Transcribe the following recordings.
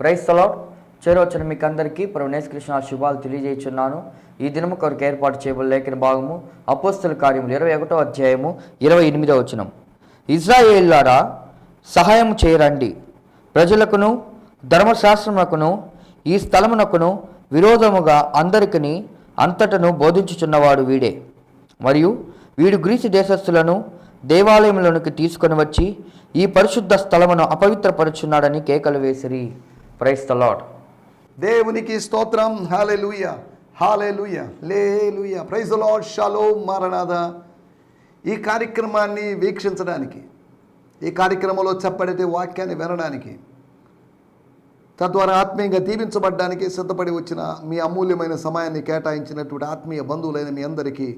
క్రైస్తలో చేరవచ్చిన మీకు అందరికీ ప్రవణేశ్ కృష్ణ శుభాలు తెలియజేస్తున్నాను ఈ దినము కొరకు ఏర్పాటు చేయబడిన లేఖన భాగము అపోస్తుల కార్యములు ఇరవై ఒకటో అధ్యాయము ఇరవై ఎనిమిదో వచనం. ఇజ్రాయేళ్ళారా సహాయం చేయరండి. ప్రజలకును ధర్మశాస్త్రమునకును ఈ స్థలమునకును విరోధముగా అందరికీ అంతటను బోధించుచున్నవాడు వీడే. మరియు వీడు గ్రీసు దేశస్థులను దేవాలయములోనికి తీసుకొని వచ్చి ఈ పరిశుద్ధ స్థలమును అపవిత్రపరుచున్నాడని కేకలు వేసిరి. ప్రైస్ ద లాడ్ దేవునికి స్తోత్రం. హాలే లూయ హాలే లూయ లే లూయ ప్రైజ్ లాడ్ షాలో మారనాథ ఈ కార్యక్రమాన్ని వీక్షించడానికి ఈ కార్యక్రమంలో చెప్పబడే వాక్యాన్ని వినడానికి తద్వారా ఆత్మీయంగా దీవించబడ్డానికి సిద్ధపడి వచ్చిన మీ అమూల్యమైన సమయాన్ని కేటాయించినటువంటి ఆత్మీయ బంధువులైన మీ అందరికీ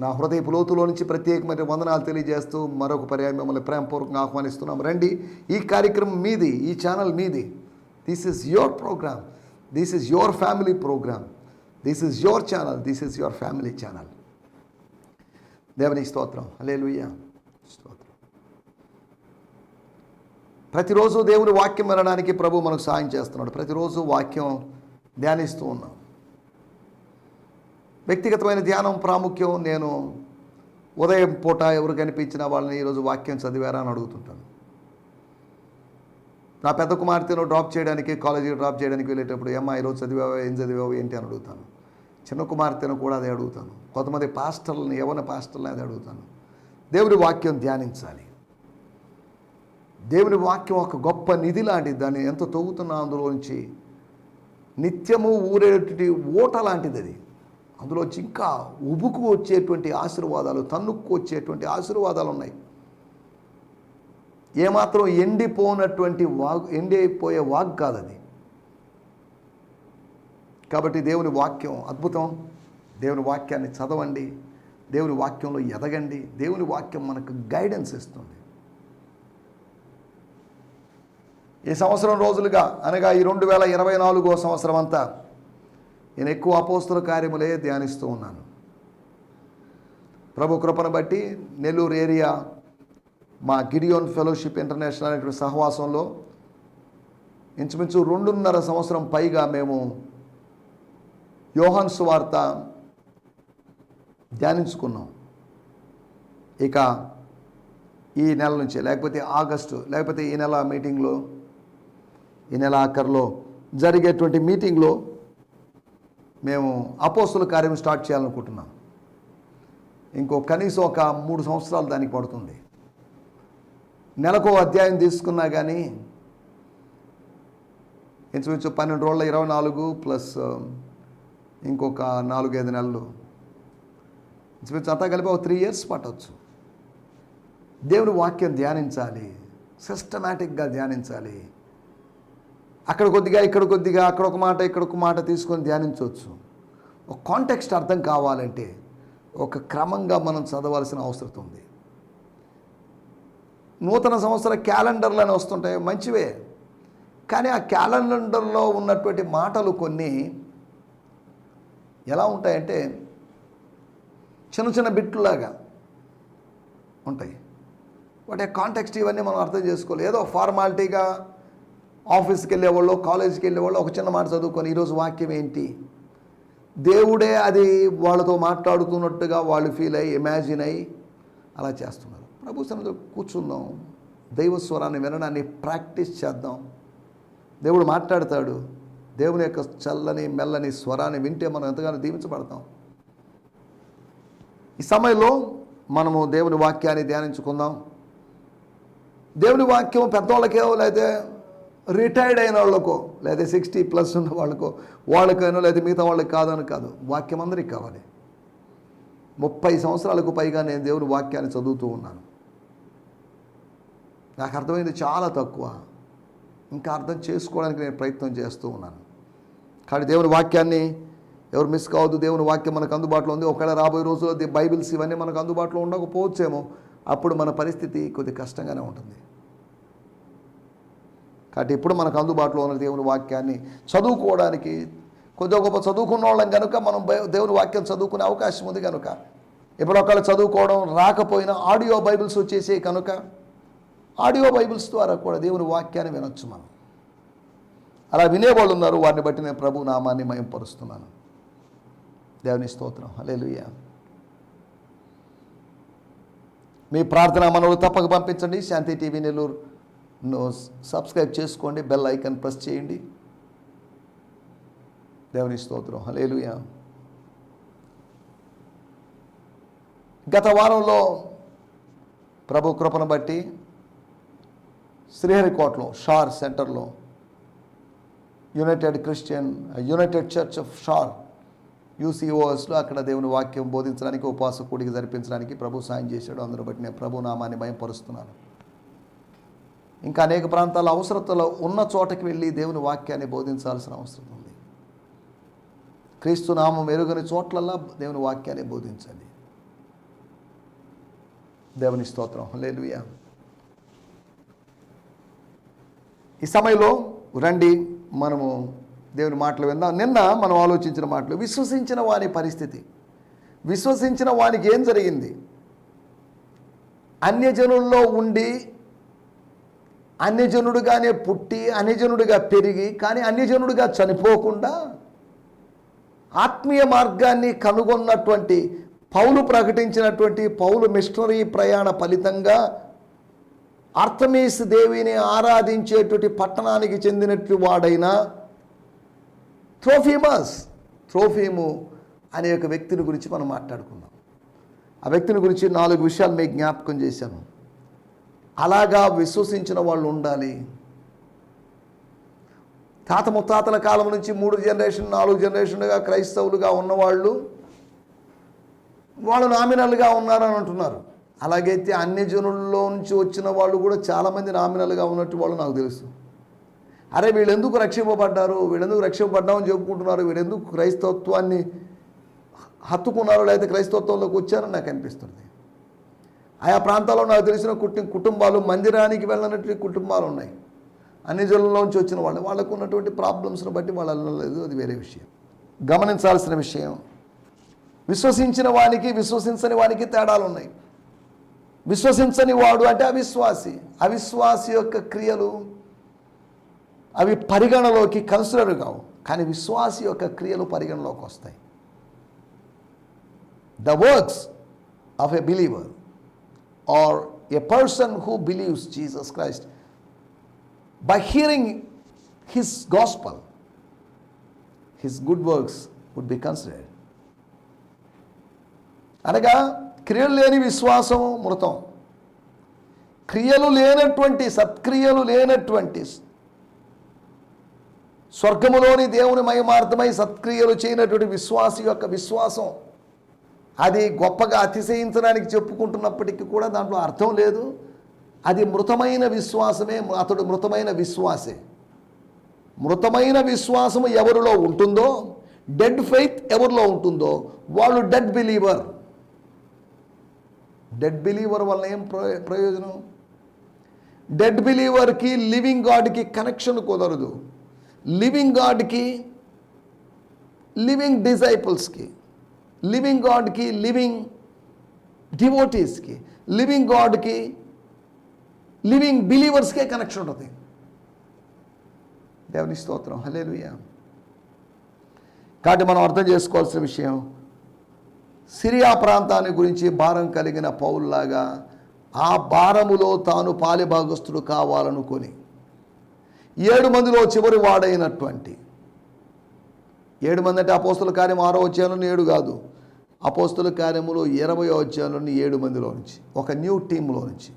నా హృదయపు లోతులో నుంచి ప్రత్యేకమైన వందనాలు తెలియజేస్తూ మరొక పర్యాయం మిమ్మల్ని ప్రేమపూర్వకంగా ఆహ్వానిస్తున్నాం. రండి ఈ కార్యక్రమం మీది ఈ ఛానల్ మీది. This is your programme this is your family programme this is your channel this is your family channel దేవుని స్తోత్రం. అలే స్తోత్రం. ప్రతిరోజు దేవుని వాక్యం వినడానికి ప్రభు మనకు సాయం చేస్తున్నాడు. ప్రతిరోజు వాక్యం ధ్యానిస్తూ ఉన్నాం. వ్యక్తిగతమైన ధ్యానం ప్రాముఖ్యం నేను ఉదయం పూట ఎవరు కనిపించినా వాళ్ళని ఈరోజు వాక్యం చదివారా అని అడుగుతుంటాను. నా పెద్ద కుమార్తెను డ్రాప్ చేయడానికి కాలేజీకి డ్రాప్ చేయడానికి వెళ్ళేటప్పుడు ఏమ్మా ఈరోజు చదివావా? ఏం చదివావు? ఏంటి? అని అడుగుతాను. చిన్న కుమార్తెను కూడా అదే అడుగుతాను. కొంతమంది పాస్టర్లని యవన పాస్టర్లని అదే అడుగుతాను. దేవుని వాక్యం ధ్యానించాలి. దేవుని వాక్యం ఒక గొప్ప నిధి లాంటిది. దాన్ని ఎంత తవ్వుతున్నా అందులోంచి నిత్యము ఊరేటి ఓట లాంటిది అది. అందులోంచి ఇంకా ఉబుకు వచ్చేటువంటి ఆశీర్వాదాలు తన్నుకు వచ్చేటువంటి ఆశీర్వాదాలు ఉన్నాయి. ఏమాత్రం ఎండిపోనటువంటి వాగ్ ఎండిపోయే వాగ్ కాదు అది కాబట్టి దేవుని వాక్యం అద్భుతం. దేవుని వాక్యాన్ని చదవండి. దేవుని వాక్యంలో ఎదగండి. దేవుని వాక్యం మనకు గైడెన్స్ ఇస్తుంది. ఈ సంవత్సరం రోజులుగా అనగా ఈ రెండు వేల ఇరవై నాలుగో సంవత్సరం అంతా నేను ఎక్కువ అపోస్తుల కార్యములే ధ్యానిస్తూ ఉన్నాను. ప్రభు కృపను బట్టి నెల్లూరు ఏరియా మా గిడియోన్ ఫెలోషిప్ ఇంటర్నేషనల్ అనేటువంటి సహవాసంలో ఇంచుమించు రెండున్నర సంవత్సరం పైగా మేము యోహాన్ సువార్త ధ్యానించుకున్నాం. ఇక ఈ నెల నుంచి లేకపోతే ఆగస్టు లేకపోతే ఈ నెల మీటింగ్లో ఈ నెల ఆఖరిలో జరిగేటువంటి మీటింగ్లో మేము అపోస్తుల కార్యం స్టార్ట్ చేయాలనుకుంటున్నాం. ఇంకో కనీసం ఒక మూడు సంవత్సరాలు దానికి పడుతుంది. నెలకు అధ్యాయం తీసుకున్నా కానీ ఇంచుమించు పన్నెండు రోజుల ఇరవై నాలుగు ప్లస్ ఇంకొక నాలుగైదు నెలలు. ఇంచుమించు అంతా కలిపి ఒక త్రీ ఇయర్స్ పట్టవచ్చు దేవుని వాక్యం ధ్యానించాలి. సిస్టమేటిక్గా ధ్యానించాలి. అక్కడ కొద్దిగా ఇక్కడ కొద్దిగా అక్కడ ఒక మాట ఇక్కడ ఒక మాట తీసుకొని ధ్యానించవచ్చు. ఒక కాంటెక్స్ట్ అర్థం కావాలంటే ఒక క్రమంగా మనం చదవాల్సిన అవసరం ఉంది. నూతన సంవత్సర క్యాలెండర్లు అని వస్తుంటాయి మంచివే. కానీ ఆ క్యాలెండర్లో ఉన్నటువంటి మాటలు కొన్ని ఎలా ఉంటాయంటే చిన్న చిన్న బిట్లులాగా ఉంటాయి. వాటి కాంటెక్స్ట్ ఇవన్నీ మనం అర్థం చేసుకోవాలి. ఏదో ఫార్మాలిటీగా ఆఫీస్కి వెళ్ళేవాళ్ళు కాలేజీకి వెళ్ళేవాళ్ళు ఒక చిన్న మాట చదువుకొని ఈరోజు వాక్యం ఏంటి? దేవుడే అది వాళ్ళతో మాట్లాడుతున్నట్టుగా వాళ్ళు ఫీల్ అయ్యి ఇమాజిన్ అయ్యి అలా చేస్తున్నారు. ప్రభు సన్నిధిలో కూర్చుందాం. దైవ స్వరాన్ని వినడాన్ని ప్రాక్టీస్ చేద్దాం. దేవుడు మాట్లాడతాడు. దేవుని యొక్క చల్లని మెల్లని స్వరాన్ని వింటే మనం ఎంతగానో దీవించబడతాం. ఈ సమయంలో మనము దేవుని వాక్యాన్ని ధ్యానించుకుందాం. దేవుని వాక్యం పెద్దవాళ్ళకే లేకపోతే రిటైర్డ్ అయిన వాళ్ళకో లేదా సిక్స్టీ ప్లస్ ఉన్న వాళ్ళకో వాళ్ళకైనా లేదా మిగతా వాళ్ళకి కాదని కాదు. వాక్యం అందరికి కావాలి. ముప్పై సంవత్సరాలకు పైగా నేను దేవుని వాక్యాన్ని చదువుతూ ఉన్నాను. నాకు అర్థమైంది చాలా తక్కువ. ఇంకా అర్థం చేసుకోవడానికి నేను ప్రయత్నం చేస్తూ ఉన్నాను. కానీ దేవుని వాక్యాన్ని ఎవరు మిస్ కావద్దు దేవుని వాక్యం మనకు అందుబాటులో ఉంది. ఒకవేళ రాబోయే రోజుల్లో బైబిల్స్ ఇవన్నీ మనకు అందుబాటులో ఉండకపోవచ్చేమో అప్పుడు మన పరిస్థితి కొద్ది కష్టంగానే ఉంటుంది. కాబట్టి ఇప్పుడు మనకు అందుబాటులో ఉన్న దేవుని వాక్యాన్ని చదువుకోవడానికి కొద్దిగా గొప్ప చదువుకున్న వాళ్ళం కనుక మనం బై- దేవుని వాక్యం చదువుకునే అవకాశం ఉంది కనుక ఇప్పుడు ఒకళ్ళు చదువుకోవడం రాకపోయినా ఆడియో బైబిల్స్ వచ్చేసి కనుక ఆడియో బైబిల్స్ ద్వారా కూడా దేవుని వాక్యాన్ని వినొచ్చు మనం. అలా వినేవాళ్ళు ఉన్నారు వారిని బట్టి నేను ప్రభు నామాన్ని మయంపరుస్తున్నాను. దేవుని స్తోత్రం హల్లెలూయా. మీ ప్రార్థన మనవులు తప్పక పంపించండి. శాంతి టీవీ నెల్లూరు సబ్స్క్రైబ్ చేసుకోండి బెల్ ఐకాన్ ప్రెస్ చేయండి. దేవుని స్తోత్రం. హలేలుయా గత వారంలో ప్రభు కృపను బట్టి శ్రీహరికోటలో షార్ సెంటర్లో United Christian United Church of SHAR యూసీఓఎస్లో అక్కడ దేవుని వాక్యం బోధించడానికి ఉపవాస కూడికి జరిపించడానికి ప్రభు సాయం చేశాడు. అందరూ బట్టి నేను ప్రభు నామాన్ని భయపరుస్తున్నాను. ఇంకా అనేక ప్రాంతాల అవసరతలో ఉన్న చోటకి వెళ్ళి దేవుని వాక్యాన్ని బోధించాల్సిన అవసరం ఉంది. క్రీస్తు నామం ఎరుగని చోట్లల్లా దేవుని వాక్యాన్ని బోధించండి. దేవుని స్తోత్రం. లేలుయా ఈ సమయంలో రండి మనము దేవుని మాటలు విందాం. నిన్న మనం ఆలోచించిన మాటలు విశ్వసించిన వాని పరిస్థితి. విశ్వసించిన వానికి ఏం జరిగింది? అన్యజనుల్లో ఉండి అన్యజనుడుగానే పుట్టి అన్యజనుడిగా పెరిగి కానీ అన్యజనుడిగా చనిపోకుండా ఆత్మీయ మార్గాన్ని కనుగొన్నటువంటి పౌలు ప్రకటించినటువంటి పౌలు మిషనరీ ప్రయాణ ఫలితంగా అర్థమేస్ దేవిని ఆరాధించేటువంటి పట్టణానికి చెందినట్టు వాడైన త్రోఫీమస్ త్రోఫీము అనే ఒక వ్యక్తిని గురించి మనం మాట్లాడుకుందాం. ఆ వ్యక్తిని గురించి నాలుగు విషయాలు మీకు జ్ఞాపకం చేశాను. అలాగా విశ్వసించిన వాళ్ళు ఉండాలి. తాత ముత్తాతల కాలం నుంచి మూడు జనరేషన్ నాలుగు జనరేషన్లుగా క్రైస్తవులుగా ఉన్నవాళ్ళు వాళ్ళు నామినల్గా ఉన్నారని అంటున్నారు. అలాగైతే అన్ని జనుల్లో నుంచి వచ్చిన వాళ్ళు కూడా చాలామంది నామినల్గా ఉన్నట్టు వాళ్ళు నాకు తెలుసు. అరే వీళ్ళెందుకు రక్షింపబడ్డారు? వీళ్ళెందుకు రక్షింపబడ్డామని చెప్పుకుంటున్నారు? వీళ్ళెందుకు క్రైస్తవత్వాన్ని హత్తుకున్నారు లేకపోతే క్రైస్తవత్వంలోకి వచ్చారని నాకు అనిపిస్తుంది. ఆయా ప్రాంతాల్లో నాకు తెలిసిన కుటుంబ కుటుంబాలు మందిరానికి వెళ్ళనటువంటి కుటుంబాలు ఉన్నాయి. అన్ని జిల్లాలోంచి వచ్చిన వాళ్ళు వాళ్ళకు ఉన్నటువంటి ప్రాబ్లమ్స్ని బట్టి వాళ్ళు వెళ్ళలేదు అది వేరే విషయం. గమనించాల్సిన విషయం విశ్వసించిన వానికి విశ్వసించని వానికి తేడాలు ఉన్నాయి. విశ్వసించని వాడు అంటే అవిశ్వాసి. అవిశ్వాసి యొక్క క్రియలు అవి పరిగణలోకి కన్సిడర్ కావు కానీ విశ్వాసి యొక్క క్రియలు పరిగణలోకి వస్తాయి. The works of a believer or a person who believes Jesus Christ by hearing his gospel, his good works would be considered. అనగా క్రియలు లేని విశ్వాసం మృతం క్రియలు లేనటువంటి సత్క్రియలు లేనటువంటి స్వర్గములోని దేవుని మయమార్థమై సత్క్రియలు చేయనటువంటి విశ్వాసి యొక్క విశ్వాసం అది గొప్పగా అతిశయించడానికి చెప్పుకుంటున్నప్పటికీ కూడా దాంట్లో అర్థం లేదు. అది మృతమైన విశ్వాసమే అతడు మృతమైన విశ్వాసే. మృతమైన విశ్వాసము ఎవరిలో ఉంటుందో డెడ్ ఫెయిత్ ఎవరిలో ఉంటుందో వాళ్ళు డెడ్ బిలీవర్. డెడ్ బిలీవర్ వల్ల ఏం ప్రయో- ప్రయోజనం? డెడ్ బిలీవర్కి లివింగ్ గాడ్కి కనెక్షన్ కుదరదు. లివింగ్ గాడ్కి లివింగ్ డిజైపుల్స్కి లివింగ్ గాడ్కి లివింగ్ డివోటీస్కి లివింగ్ గాడ్కి లివింగ్ బిలీవర్స్కే కనెక్షన్ ఉంటుంది దేవుని స్తోత్రం హలేలుయా కాబట్టి మనం అర్థం చేసుకోవాల్సిన విషయం సిరియా ప్రాంతాన్ని గురించి భారం కలిగిన పౌల్లాగా ఆ భారములో తాను పాలిభాగస్తుడు కావాలనుకొని ఏడు మందిలో చివరి వాడైనటువంటి ఏడు మంది అంటే అపోస్తుల కార్యం ఆరో వచ్చాను ఏడు కాదు. అపోస్తుల కార్యములో ఇరవై వచ్చాను ఏడు మందిలో నుంచి ఒక న్యూ టీంలో నుంచి.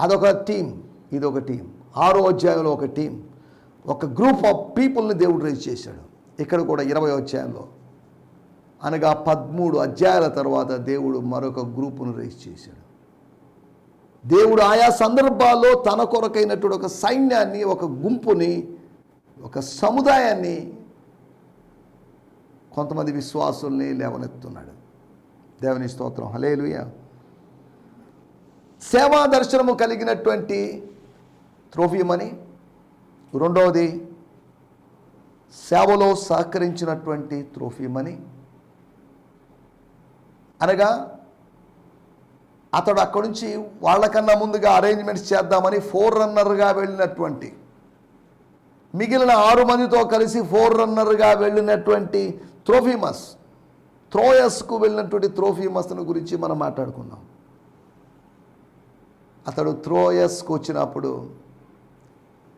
అదొక టీం ఇదొక టీం ఆరో అధ్యాయంలో ఒక టీం ఒక గ్రూప్ ఆఫ్ పీపుల్ని దేవుడు రేజ్ చేశాడు. ఇక్కడ కూడా ఇరవై అధ్యాయంలో. అనగా పదమూడు అధ్యాయాల తర్వాత దేవుడు మరొక గ్రూపును రేజ్ చేశాడు. దేవుడు ఆయా సందర్భాల్లో తన కొరకైనటువంటి ఒక సైన్యాన్ని ఒక గుంపుని ఒక సముదాయాన్ని కొంతమంది విశ్వాసుల్ని లేవనెత్తున్నాడు దేవుని స్తోత్రం. హలేలుయ సేవా దర్శనము కలిగినటువంటి త్రోఫీమని రెండవది సేవలో సహకరించినటువంటి త్రోఫీమని. అనగా అతడు అక్కడి నుంచి వాళ్ళకన్నా ముందుగా అరేంజ్మెంట్స్ చేద్దామని ఫోర్ రన్నర్గా వెళ్ళినటువంటి మిగిలిన ఆరు మందితో కలిసి ఫోర్ రన్నర్గా వెళ్ళినటువంటి త్రోఫీమస్ త్రోయస్కు వెళ్ళినటువంటి త్రోఫీమస్ను గురించి మనం మాట్లాడుకున్నాం. అతడు త్రోయస్కు వచ్చినప్పుడు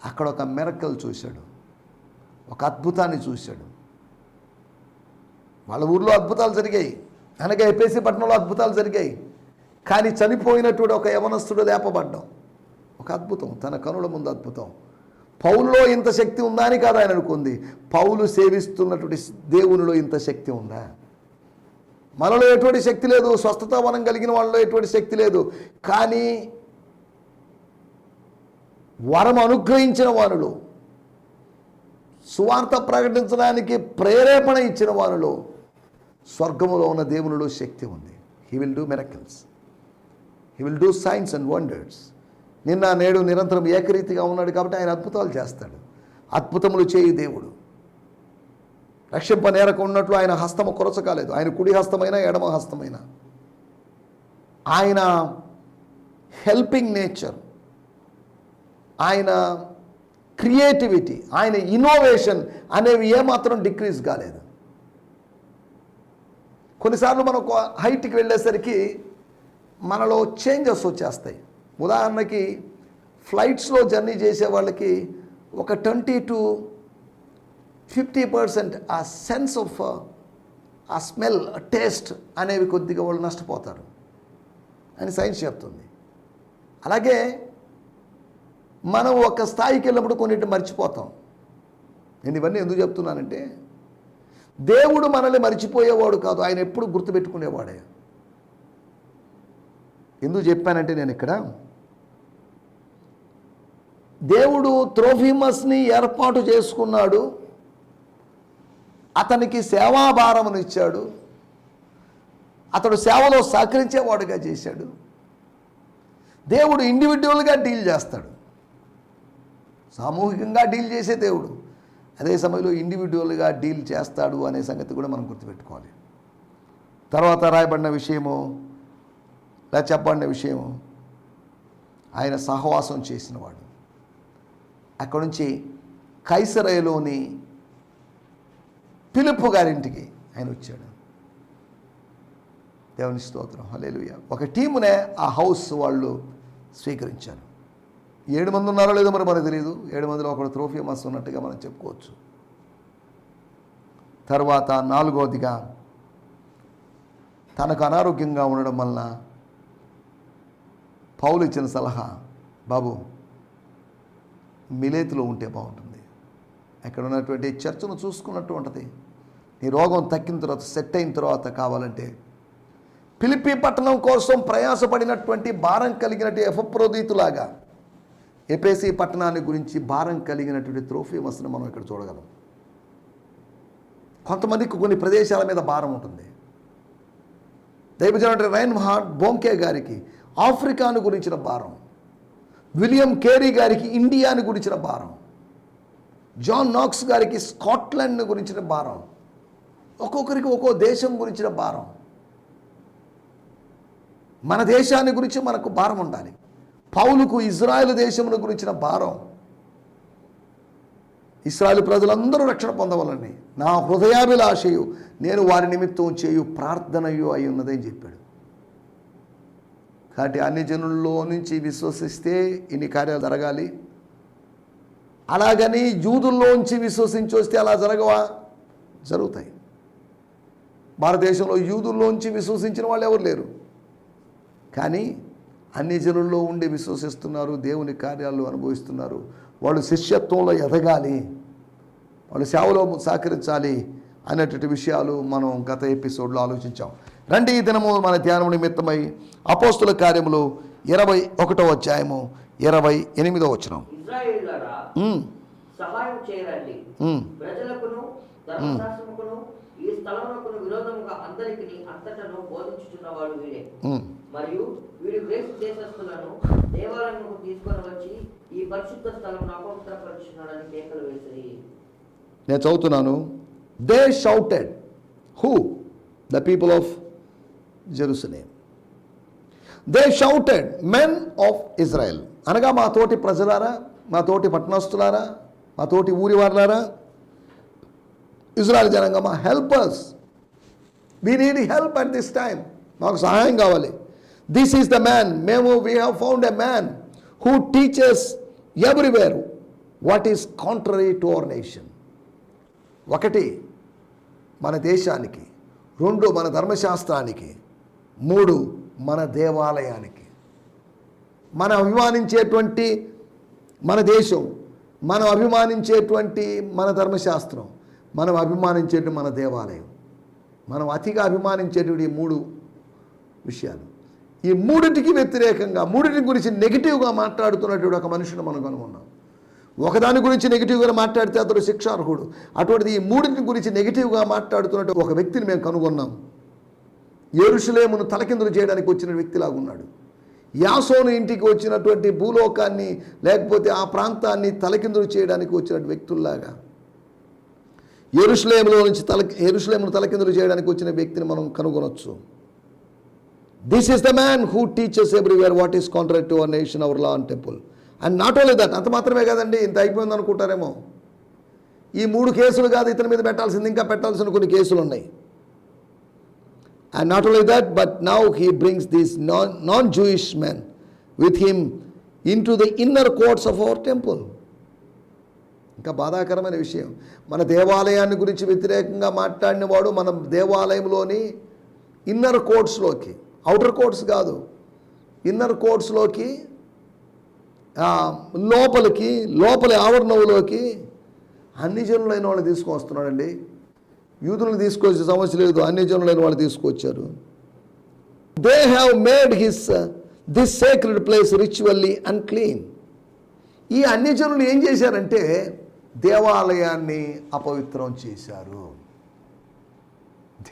అక్కడ ఒక మెరకల్ చూశాడు. ఒక అద్భుతాన్ని చూశాడు. వాళ్ళ ఊర్లో అద్భుతాలు జరిగాయి. అనగా ఎపేసి పట్టణంలో అద్భుతాలు జరిగాయి. కానీ చనిపోయినటువంటి ఒక యవనస్తుడు లేపబడ్డం. ఒక అద్భుతం తన కనుల ముందు అద్భుతం. పౌలులో ఇంత శక్తి ఉందా అని కాదు ఆయన అనుకుంది. పౌలు సేవిస్తున్నటువంటి దేవునిలో ఇంత శక్తి ఉందా? మనలో ఎటువంటి శక్తి లేదు. స్వస్థత వనం కలిగిన వాళ్ళలో ఎటువంటి శక్తి లేదు. కానీ వరం అనుగ్రహించిన వారిలో సువార్త ప్రకటించడానికి ప్రేరేపణ ఇచ్చిన వారిలో స్వర్గములో ఉన్న దేవునిలో శక్తి ఉంది. He will do miracles he will do signs and wonders నిన్న నేడు నిరంతరం ఏకరీతిగా ఉన్నాడు కాబట్టి ఆయన అద్భుతాలు చేస్తాడు. అద్భుతములు చేయి దేవుడు. రక్షింప నేరకు ఉన్నట్లు ఆయన హస్తము కొరచకాలేదు ఆయన కుడి హస్తమైనా ఎడమ హస్తమైనా. ఆయన హెల్పింగ్ నేచర్. ఆయన క్రియేటివిటీ ఆయన ఇన్నోవేషన్ అనేవి ఏమాత్రం డిక్రీజ్ కాలేదు. కొన్నిసార్లు మనం హైట్కి వెళ్ళేసరికి మనలో చేంజెస్ వచ్చేస్తాయి. ఉదాహరణకి ఫ్లైట్స్లో జర్నీ చేసే వాళ్ళకి ఒక twenty to fifty percent uh sense of uh smell taste అనేవి కొద్దిగా వాళ్ళు నష్టపోతారు. అని సైన్స్ చెప్తుంది. అలాగే మనం ఒక స్థాయికి వెళ్ళినప్పుడు కొన్నిటి మర్చిపోతాం. నేను ఇవన్నీ ఎందుకు చెప్తున్నానంటే దేవుడు మనల్ని మర్చిపోయేవాడు కాదు ఆయన ఎప్పుడు గుర్తుపెట్టుకునేవాడే. ఎందుకు చెప్పానంటే నేను ఇక్కడ దేవుడు త్రోఫిమస్ని ఏర్పాటు చేసుకున్నాడు. అతనికి సేవాభారమును ఇచ్చాడు. అతడు సేవలో సహకరించేవాడుగా చేశాడు. దేవుడు ఇండివిజువల్గా డీల్ చేస్తాడు. సామూహికంగా డీల్ చేసే దేవుడు. అదే సమయంలో ఇండివిజువల్గా డీల్ చేస్తాడు అనే సంగతి కూడా మనం గుర్తుపెట్టుకోవాలి. తర్వాత రాయబడిన విషయము లేదా చెప్పబడిన విషయము ఆయన సహవాసం చేసినవాడు అక్కడి నుంచి కైసరయలోని పిలుపు గారింటికి ఆయన వచ్చాడు. దేవుని స్తోత్రం. హలేలుయ ఒక టీమునే ఆ హౌస్ వాళ్ళు స్వీకరించారు. ఏడు మంది ఉన్నారో లేదో మరి మనకు తెలియదు ఏడు మందిలో ఒకడు త్రోఫియమస్ ఉన్నట్టుగా మనం చెప్పుకోవచ్చు. తర్వాత నాలుగవదిగా తనకు అనారోగ్యంగా ఉండడం వలన పౌలు ఇచ్చిన సలహా బాబు మిలేతులో ఉంటే బాగుంటుంది. అక్కడ ఉన్నటువంటి చర్చను చూసుకున్నట్టు ఉంటుంది. నీ రోగం తగ్గిన తర్వాత సెట్ అయిన తర్వాత కావాలంటే పిలిపి పట్టణం కోసం ప్రయాసపడినటువంటి భారం కలిగినటువంటి ఎఫప్రోదీతులాగా ఎపేసి పట్టణాన్ని గురించి భారం కలిగినటువంటి త్రోఫిమస్ని మనం ఇక్కడ చూడగలం. కొంతమందికి కొన్ని ప్రదేశాల మీద భారం ఉంటుంది. దైవజనుడు రైన్ హార్ట్ బోంకే గారికి ఆఫ్రికాను గురించిన భారం. విలియం కేరీ గారికి ఇండియాని గురించిన భారం. జాన్ నాక్స్ గారికి స్కాట్లాండ్ గురించిన భారం. ఒక్కొక్కరికి ఒక్కో దేశం గురించిన భారం. మన దేశాన్ని గురించి మనకు భారం ఉండాలి. పౌలుకు ఇజ్రాయెల్ దేశమును గురించిన భారం. ఇస్రాయల్ ప్రజలందరూ రక్షణ పొందవాలని నా హృదయాభిలాషయు నేను వారి నిమిత్తం చేయు ప్రార్థనయు అయి ఉన్నదని చెప్పాడు. కాబట్టి అన్ని జనుల్లో నుంచి విశ్వసిస్తే ఇన్ని కార్యాలు జరగాలి. అలాగని యూదుల్లోంచి విశ్వసించి వస్తే అలా జరగవా? జరుగుతాయి. భారతదేశంలో యూదుల్లోంచి విశ్వసించిన వాళ్ళు ఎవరు లేరు. కానీ అన్ని జనుల్లో ఉండి విశ్వసిస్తున్నారు దేవుని కార్యాలు అనుభవిస్తున్నారు. వాళ్ళు శిష్యత్వంలో ఎదగాలి. వాళ్ళు సేవలో సహకరించాలి అనేటువంటి విషయాలు మనం గత ఎపిసోడ్లో ఆలోచించాం. రండి ఈ దినము మన ధ్యానం నిమిత్తమై అపోస్తుల కార్యములు ఇరవై ఒకటో అధ్యాయము ఇరవై ఎనిమిదో వచనం. ఇజ్రాయేలులారా ఉమ్, సహాయం చేయరండి ఉమ్, ప్రజలకును ధర్మశాస్త్రముకును ఈ స్థలమునకును విరోధముగా అందరికి అంతటను బోధించుచున్నవాడు వీడే ఉమ్. మరియు వీడు గ్రేస్ దేశస్థులను దేవాలయముకు తీసుకొని వచ్చి ఈ పరిశుద్ధ స్థలం అపవిత్రపరుచున్నాడని కేకలు వేసిరి. నేను చదువుతున్నాను. They shouted who the people of Jerusalem. They shouted men of Israel అనగా మా తోటి ప్రజలారా మా తోటి పట్టణస్తులారా మా తోటి ఊరి వారులారా ఇజ్రాయల్ జనాంగమా helpers we need help at this time మాకు సహాయం కావాలి. దిస్ ఈస్ ద మ్యాన్ మేము we have found a man who teachers everywhere what is contrary to our nation ఒకటి మన దేశానికి రెండు మన ధర్మశాస్త్రానికి మూడు మన దేవాలయానికి. మనం అభిమానించేటువంటి మన దేశం మనం అభిమానించేటువంటి మన ధర్మశాస్త్రం మనం అభిమానించేటువంటి మన దేవాలయం. మనం అతిగా అభిమానించేటువంటి ఈ మూడు విషయాలు. ఈ మూడింటికి వ్యతిరేకంగా మూడింటి గురించి నెగిటివ్గా మాట్లాడుతున్నటువంటి ఒక మనిషిని మనం కనుగొన్నాం. ఒకదాని గురించి నెగిటివ్గా మాట్లాడితే అతడు శిక్షార్హుడు. అటువంటిది ఈ మూడింటి గురించి నెగిటివ్గా మాట్లాడుతున్నట్టు ఒక వ్యక్తిని మేము కనుగొన్నాం. ఎరుషులేమును తలకిందులు చేయడానికి వచ్చిన వ్యక్తిలాగా ఉన్నాడు. యాసోను ఇంటికి వచ్చినటువంటి భూలోకాన్ని లేకపోతే ఆ ప్రాంతాన్ని తలకిందులు చేయడానికి వచ్చిన వ్యక్తుల్లాగా. ఎరుషులేములో నుంచి తల ఎరుషులేమును తలకిందులు చేయడానికి వచ్చిన వ్యక్తిని మనం కనుగొనొచ్చు. This is the man who teachers everywhere what is contract to our nation our law and temple and not only that అంత మాత్రమే కదండి ఇంత అయిపోయింది అనుకుంటారేమో. ఈ మూడు కేసులు కాదు ఇతని మీద పెట్టాల్సింది ఇంకా పెట్టాల్సిన కొన్ని కేసులు ఉన్నాయి. And not only that but now he brings this non non Jewish men with him into the inner courts of our temple ఇంకా బాధాకరమైన విషయం. మన దేవాలయాన్ని గురించి వ్యతిరేకంగా మాట్లాడిన వాడు మన దేవాలయంలోని ఇన్నర్ కోర్ట్స్లోకి అవుటర్ కోర్ట్స్ కాదు. ఇన్నర్ కోర్ట్స్లోకి లోపలికి లోపలి ఆవరణంలోకి అన్ని జనులైన వాళ్ళు తీసుకొస్తున్నాడండి యూదులను తీసుకొచ్చే సమస్య లేదు అన్ని లేని వాళ్ళు తీసుకొచ్చారు. They have made his this sacred place ritually unclean ఈ అన్ని జనులు ఏం చేశారంటే దేవాలయాన్ని అపవిత్రం చేశారు.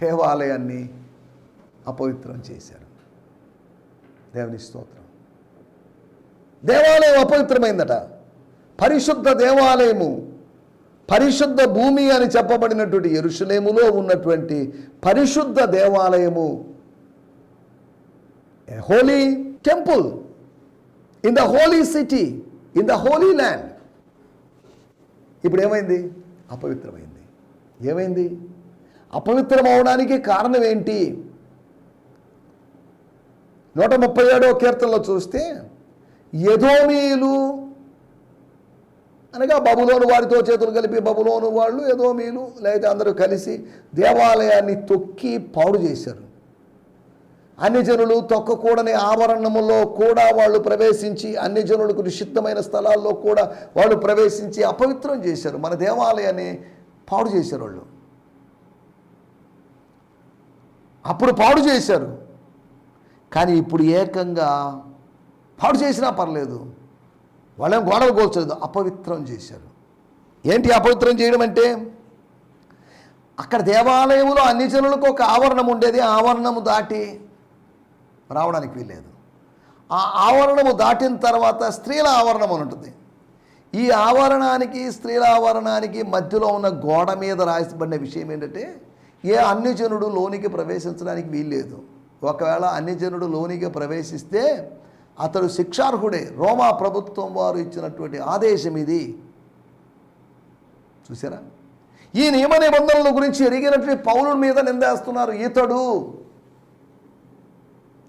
దేవాలయాన్ని అపవిత్రం చేశారు. దేవుని స్తోత్రం. దేవాలయం అపవిత్రమైందట. పరిశుద్ధ దేవాలయము పరిశుద్ధ భూమి అని చెప్పబడినటువంటి ఎరుషలేములో ఉన్నటువంటి పరిశుద్ధ దేవాలయము. Holy temple in the holy city in the holy land ఇప్పుడు ఏమైంది అపవిత్రమైంది. ఏమైంది? అపవిత్రం అవడానికి కారణం ఏంటి? నూట ముప్పై ఏడో కీర్తనలో చూస్తే యదోమీలు అనగా బబులోను వారితో చేతులు కలిపి బబులోను వాళ్ళు ఏదో మీరు లేకపోతే అందరూ కలిసి దేవాలయాన్ని తొక్కి పాడు చేశారు. అన్ని జనులు తొక్కకూడని ఆవరణములో కూడా వాళ్ళు ప్రవేశించి అన్ని జనులకు నిషిద్ధమైన స్థలాల్లో కూడా వాళ్ళు ప్రవేశించి అపవిత్రం చేశారు. మన దేవాలయాన్ని పాడు చేశారు వాళ్ళు. అప్పుడు పాడు చేశారు. కానీ ఇప్పుడు ఏకంగా పాడు చేసినా పర్లేదు. వాళ్ళేం గోడలు కోల్చలేదు అపవిత్రం చేశారు. ఏంటి అపవిత్రం చేయడం అంటే? అక్కడ దేవాలయంలో అన్ని జనులకు ఒక ఆవరణం ఉండేది ఆవరణము దాటి రావడానికి వీల్లేదు. ఆ ఆవరణము దాటిన తర్వాత స్త్రీల ఆవరణం అని ఉంటుంది. ఈ ఆవరణానికి స్త్రీల ఆవరణానికి మధ్యలో ఉన్న గోడ మీద రాసిబడిన విషయం ఏంటంటే ఏ అన్ని జనుడు లోనికి ప్రవేశించడానికి వీల్లేదు. ఒకవేళ అన్ని జనుడు లోనికి ప్రవేశిస్తే అతడు శిక్షార్హుడే. రోమా ప్రభుత్వం వారు ఇచ్చినటువంటి ఆదేశం ఇది. చూసారా ఈ నియమ నిబంధనల గురించి ఎరిగినటువంటి పౌరుల మీద నిందేస్తున్నారు. ఇతడు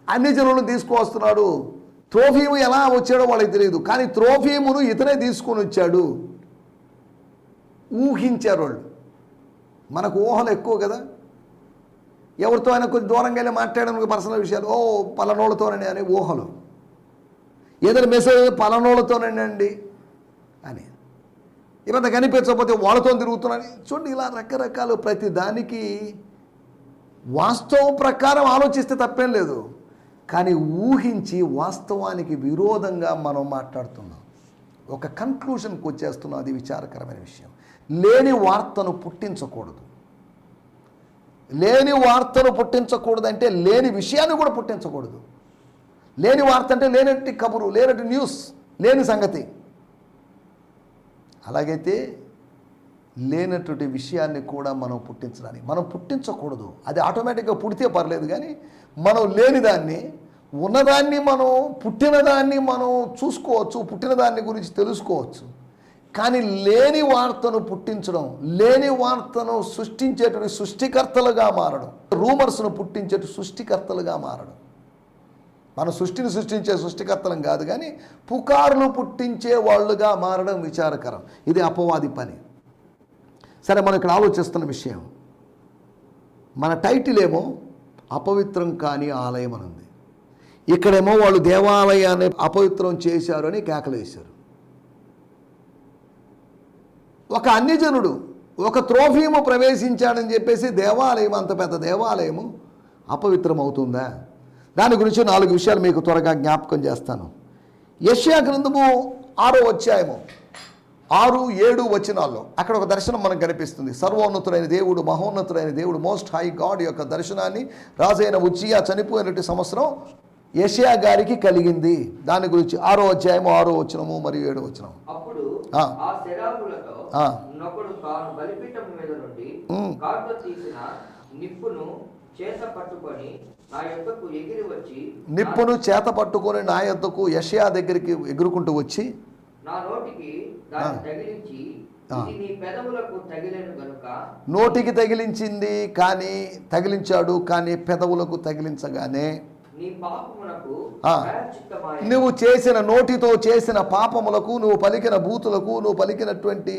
అన్ని జనులను తీసుకువస్తున్నాడు. త్రోఫీము ఎలా వచ్చాడో వాళ్ళకి తెలియదు. కానీ త్రోఫీమును ఇతనే తీసుకొని వచ్చాడు. ఊహించారు వాళ్ళు. మనకు ఊహలు ఎక్కువ కదా. ఎవరితో అయినా కొంచెం దూరంగా వెళ్ళి మాట్లాడడానికి పర్సనల్ విషయాలు. ఓ పలానోళ్ళతోనండి అనే ఊహలు. ఏదైనా మెసేజ్ పలానోళ్ళతోనండి అని. ఇవంతా కనిపించకపోతే వాళ్ళతో తిరుగుతున్నాను చూడండి ఇలా రకరకాలు ప్రతి దానికి వాస్తవం ప్రకారం ఆలోచిస్తే తప్పేం లేదు. కానీ ఊహించి వాస్తవానికి విరోధంగా మనం మాట్లాడుతున్నాం. ఒక కన్క్లూషన్కి వచ్చేస్తున్నాం అది విచారకరమైన విషయం. లేని వార్తను పుట్టించకూడదు. లేని వార్తను పుట్టించకూడదు అంటే లేని విషయాన్ని కూడా పుట్టించకూడదు. లేని వార్త అంటే లేనట్టి కబురు లేనట్టు న్యూస్ లేని సంగతి. అలాగైతే లేనటువంటి విషయాన్ని కూడా మనం పుట్టించడానికి మనం పుట్టించకూడదు. అది ఆటోమేటిక్గా పుడితే పర్లేదు కానీ మనం లేని దాన్ని ఉన్నదాన్ని మనం పుట్టినదాన్ని మనం చూసుకోవచ్చు పుట్టిన దాన్ని గురించి తెలుసుకోవచ్చు. కానీ లేని వార్తను పుట్టించడం లేని వార్తను సృష్టించేటువంటి సృష్టికర్తలుగా మారడం రూమర్స్ను పుట్టించేటు సృష్టికర్తలుగా మారడం మన సృష్టిని సృష్టించే సృష్టికర్తలం కాదు కానీ పుకార్లు పుట్టించే వాళ్ళుగా మారడం విచారకరం. ఇది అపవాది పని. సరే మనం ఇక్కడ ఆలోచిస్తున్న విషయం. మన టైటిల్ ఏమో అపవిత్రం కాని ఆలయం అని ఉంది. ఇక్కడేమో వాళ్ళు దేవాలయాన్ని అపవిత్రం చేశారు అని కేకలు వేశారు. ఒక అన్యజనుడు ఒక త్రోఫీము ప్రవేశించాడని చెప్పేసి దేవాలయం అంత పెద్ద దేవాలయము అపవిత్రం అవుతుందా దాని గురించి నాలుగు విషయాలు మీకు త్వరగా జ్ఞాపకం చేస్తాను. యష్యా గ్రంథము ఆరో అధ్యాయము. ఆరు ఏడు వచనాల్లో అక్కడ ఒక దర్శనం మనకు కనిపిస్తుంది. సర్వోన్నతుడైన దేవుడు మహోన్నతుడైన దేవుడు మోస్ట్ హై గాడ్ యొక్క దర్శనాన్ని రాజైన ఉజ్జియా చనిపోయినటువంటి సంవత్సరం యషయా గారికి కలిగింది. దాని గురించి ఆరో అధ్యాయము ఆరో వచనము మరియు ఏడో వచనం అప్పుడు పట్టుకొని యొక్కకు నిప్పును చేత పట్టుకొని నా యొద్దకు యషయా దగ్గరికి ఎగురుకుంటూ వచ్చి నా నోటికి. తగిలించి నోటికి తగిలించింది కానీ తగిలించాడు కానీ పెదవులకు తగిలించగానే. నువ్వు చేసిన నోటితో చేసిన పాపములకు నువ్వు పలికిన బూతులకు నువ్వు పలికినటువంటి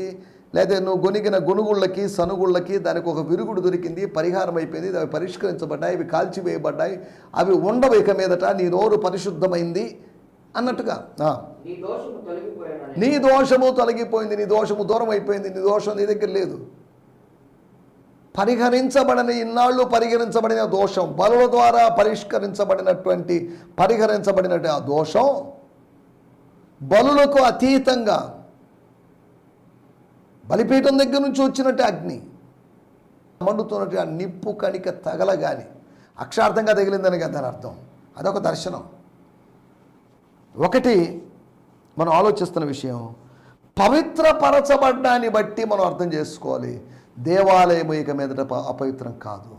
లేదా నువ్వు గొనిగిన గొనుగుళ్ళకి సనుగుళ్ళకి దానికి ఒక విరుగుడు దొరికింది పరిహారం అయిపోయింది అవి పరిష్కరించబడ్డాయి అవి కాల్చివేయబడ్డాయి అవి ఉండవు ఇక మీదట నీ నోరు పరిశుద్ధమైంది అన్నట్టుగా. నీ దోషము తొలగిపోయానని నీ దోషము తొలగిపోయింది నీ దోషము దూరం అయిపోయింది నీ దోషం నీ దగ్గర లేదు పరిహరించబడని ఇన్నాళ్ళు పరిహరించబడిన దోషం బలుల ద్వారా పరిష్కరించబడినటువంటి పరిహరించబడిన ఆ దోషం బలులకు అతీతంగా బలిపీఠం దగ్గర నుంచి వచ్చినట్టు అగ్ని. మండుతున్నట్టు ఆ నిప్పు కణిక తగలగాని అక్షార్థంగా తగిలిందని కదా దాని అర్థం. అదొక దర్శనం. ఒకటి మనం ఆలోచిస్తున్న విషయం పవిత్రపరచబడ్డాన్ని బట్టి మనం అర్థం చేసుకోవాలి. దేవాలయం ఇక మీదట అపవిత్రం కాదు.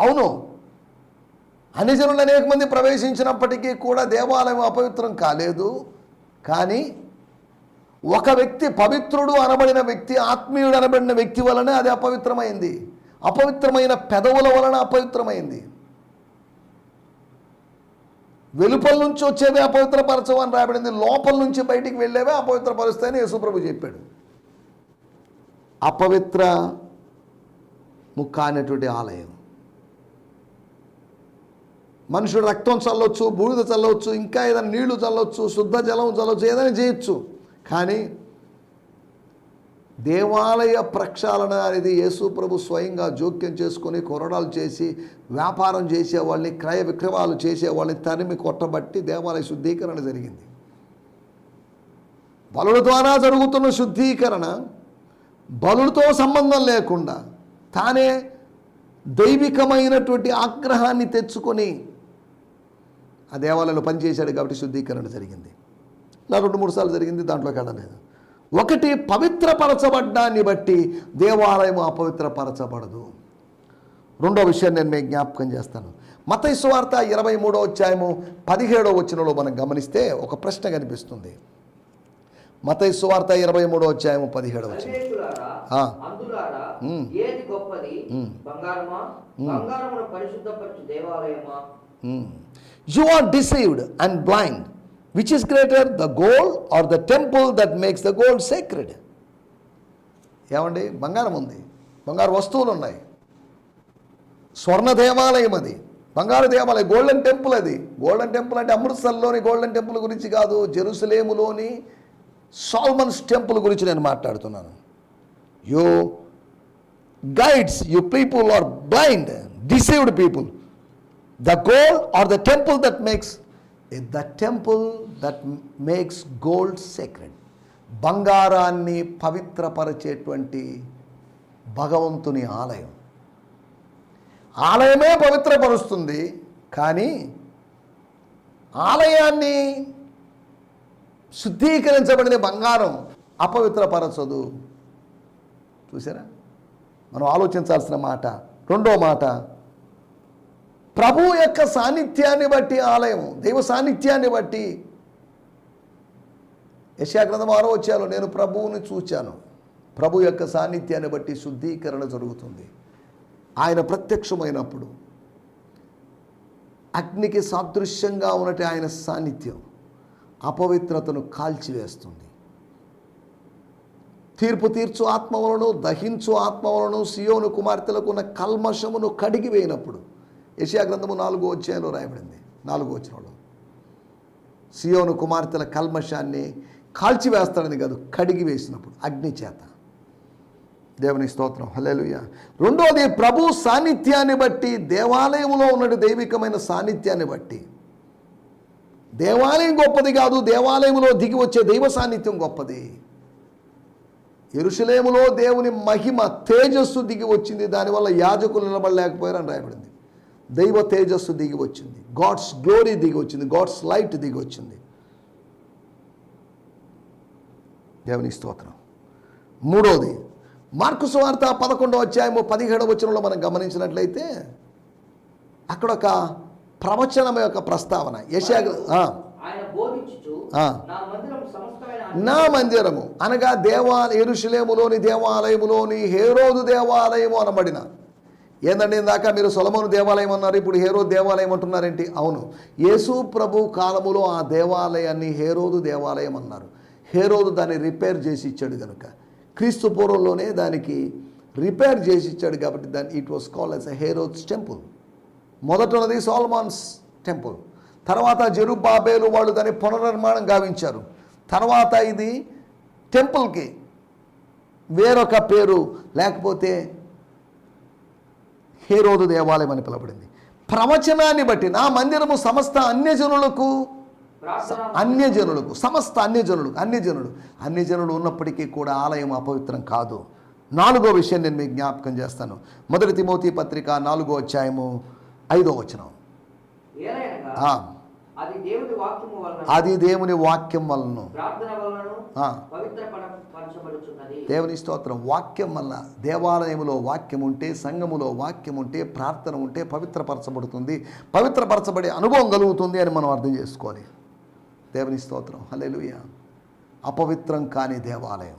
అవును అనిజనులు అనేక మంది ప్రవేశించినప్పటికీ కూడా దేవాలయం అపవిత్రం కాలేదు. కానీ ఒక వ్యక్తి పవిత్రుడు అనబడిన వ్యక్తి ఆత్మీయుడు అనబడిన వ్యక్తి వలన అది అపవిత్రమైంది. అపవిత్రమైన పెదవుల వలన అపవిత్రమైంది. వెలుపల నుంచి వచ్చేవి అపవిత్రపరచవు అని రాబడింది లోపల నుంచి బయటికి వెళ్ళేవే అపవిత్రపరుస్తాయని యేసుప్రభు చెప్పాడు. అపవిత్ర ముక్క అనేటువంటి ఆలయం. మనుషుడు రక్తం చల్లొచ్చు బూడిద చల్లవచ్చు ఇంకా ఏదైనా నీళ్ళు చల్లొచ్చు శుద్ధ జలం చల్లవచ్చు ఏదైనా చేయొచ్చు. కానీ దేవాలయ ప్రక్షాళన అనేది యేసు ప్రభు స్వయంగా జోక్యం చేసుకొని కొరడాలు చేసి వ్యాపారం చేసేవాళ్ళని క్రయ విక్రయాలు చేసేవాళ్ళని తరిమి కొట్టబట్టి దేవాలయ శుద్ధీకరణ జరిగింది. బలుల ద్వారా జరుగుతున్న శుద్ధీకరణ బలులతో సంబంధం లేకుండా తానే దైవికమైనటువంటి ఆగ్రహాన్ని తెచ్చుకొని ఆ దేవాలయంలో పనిచేశాడు కాబట్టి శుద్ధీకరణ జరిగింది. ఇలా రెండు మూడు సార్లు జరిగింది దాంట్లోకి వెళ్ళలేదు ఒకటి పవిత్రపరచబడ్డాన్ని బట్టి దేవాలయం అపవిత్రపరచబడదు. రెండో విషయం నేను మీకు జ్ఞాపకం చేస్తాను. మతైసు సువార్త ఇరవై మూడో అధ్యాయము పదిహేడో వచనంలో మనం గమనిస్తే ఒక ప్రశ్న కనిపిస్తుంది. మతైసు సువార్త ఇరవై మూడో అధ్యాయము పదిహేడో వచనం. దేవాలయమా? You are deceived and blind which is greater the gold or the temple that makes the gold sacred ఏమండి? బంగారం ఉంది. బంగారు వస్తువులు ఉన్నాయి. స్వర్ణ దేవాలయం అది. బంగారు దేవాలయం గోల్డెన్ టెంపుల్ అది. గోల్డెన్ టెంపుల్ అంటే అమృత్సర్లోని గోల్డెన్ టెంపుల్ గురించి కాదు జెరూసలేములోని సాల్మన్స్ టెంపుల్ గురించి నేను మాట్లాడుతున్నాను. You guides you people are blind deceived people. The gold or the temple that makes the temple that makes gold sacred బంగారాన్ని పవిత్రపరిచేటువంటి భగవంతుని ఆలయం. ఆలయమే పవిత్రపరుస్తుంది కానీ ఆలయాన్ని శుద్ధీకరించబడిన బంగారం అపవిత్రపరచదు. చూసారా మనం ఆలోచించాల్సిన మాట రెండో మాట ప్రభు యొక్క సాన్నిధ్యాన్ని బట్టి ఆలయం దైవ సాన్నిధ్యాన్ని బట్టి యశాగ్రంథం ఆరో వచ్చాను నేను ప్రభువుని చూచాను. ప్రభు యొక్క సాన్నిధ్యాన్ని బట్టి శుద్ధీకరణ జరుగుతుంది. ఆయన ప్రత్యక్షమైనప్పుడు అగ్నికి సాదృశ్యంగా ఉన్నట్టు ఆయన సాన్నిధ్యం అపవిత్రతను కాల్చివేస్తుంది. తీర్పు తీర్చు ఆత్మవలను దహించు ఆత్మవలను సియోను కుమార్తెలకు ఉన్న కల్మషమును కడిగి వేయినప్పుడు గ్రంథము నాలుగో అధ్యాయంలో రాయబడింది. నాలుగో వచ్చినప్పుడు సియోను కుమార్తెల కల్మషాన్ని కాల్చివేస్తాడని కాదు కడిగి వేసినప్పుడు అగ్ని చేత. దేవుని స్తోత్రం. హలేలుయ రెండోది ప్రభు సాన్నిధ్యాన్ని బట్టి దేవాలయంలో ఉన్న దైవికమైన సాన్నిధ్యాన్ని బట్టి. దేవాలయం గొప్పది కాదు దేవాలయంలో దిగి వచ్చే దైవ సాన్నిధ్యం గొప్పది. ఎరుషలేములో దేవుని మహిమ తేజస్సు దిగి వచ్చింది దానివల్ల యాజకులు నిలబడలేకపోయారని రాయబడింది. దైవ తేజస్సు దిగి వచ్చింది. గాడ్స్ గ్లోరీ దిగి వచ్చింది. గాడ్స్ లైట్ దిగి వచ్చింది. దేవుని స్తోత్రం. మూడోది మార్కు సువార్త పదకొండవ అధ్యాయము పదిహేడవ వచనంలో మనం గమనించినట్లయితే అక్కడ ఒక ప్రవచనం యొక్క ప్రస్తావన. యశా నా మందిరము అనగా దేవాలయ ఎరుషులేములోని దేవాలయములోని హేరోదు దేవాలయము అనబడిన ఏందండి ఇందాక మీరు సొలమోను దేవాలయం అన్నారు ఇప్పుడు హేరో దేవాలయం అంటున్నారేంటి? అవును. యేసు ప్రభు కాలములో ఆ దేవాలయాన్ని హేరోదు దేవాలయం అన్నారు. హేరోదు దాన్ని రిపేర్ చేసి ఇచ్చాడు కనుక క్రీస్తు పూర్వంలోనే దానికి రిపేర్ చేసి ఇచ్చాడు కాబట్టి దాన్ని it was call as a Herod's temple మొదట ఉన్నది సోల్మాన్స్ టెంపుల్ తర్వాత జెరుబాబేలు వాళ్ళు దాన్ని పునర్నిర్మాణం గావించారు. తర్వాత ఇది టెంపుల్కి వేరొక పేరు లేకపోతే హేరోదు దేవాలయం అని పిలవబడింది. ప్రవచనాన్ని బట్టి నా మందిరము సమస్త అన్యజనులకు అన్యజనులకు సమస్త అన్యజనులకు అన్యజనులు అన్యజనులు ఉన్నప్పటికీ కూడా ఆలయం అపవిత్రం కాదు. నాలుగో విషయం నేను మీకు జ్ఞాపకం చేస్తాను. మొదటి తిమోతి పత్రిక నాలుగో అధ్యాయము ఐదో వచనం. అది దేవుని వాక్యం వలన. దేవుని స్తోత్రం. వాక్యం వల్ల దేవాలయములో వాక్యం ఉంటే సంఘములో వాక్యం ఉంటే ప్రార్థన ఉంటే పవిత్రపరచబడుతుంది. పవిత్రపరచబడే అనుభవం కలుగుతుంది అని మనం అర్థం చేసుకోవాలి. దేవుని స్తోత్రం. హల్లెలూయా. అపవిత్రం కాని దేవాలయం.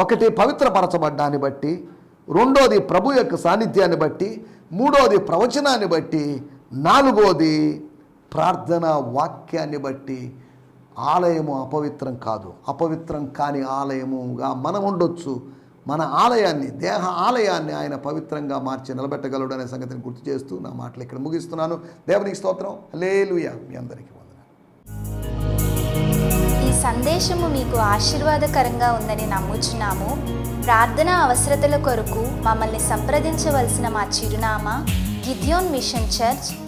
ఒకటి పవిత్రపరచబడ్డాన్ని బట్టి రెండోది ప్రభు యొక్క సాన్నిధ్యాన్ని బట్టి మూడోది ప్రవచనాన్ని బట్టి నాలుగోది ప్రార్థన వాక్యాన్ని బట్టి ఆలయము అపవిత్రం కాదు. అపవిత్రం కాని ఆలయముగా మనం ఉండొచ్చు. మన ఆలయాన్ని దేహ ఆలయాన్ని ఆయన పవిత్రంగా మార్చి నిలబెట్టగలడు అనే సంగతిని గుర్తు చేస్తూ నా మాటలు ఇక్కడ ముగిస్తున్నాను. దేవునికి స్తోత్రం. లేలుయా మీ అందరికీ వందనాలు. ఈ సందేశము మీకు ఆశీర్వాదకరంగా ఉందని నమ్ముచున్నాము. ప్రార్థన అవసరతల కొరకు మమ్మల్ని సంప్రదించవలసిన మా చిరునామా గిద్యోన్ మిషన్ చర్చ్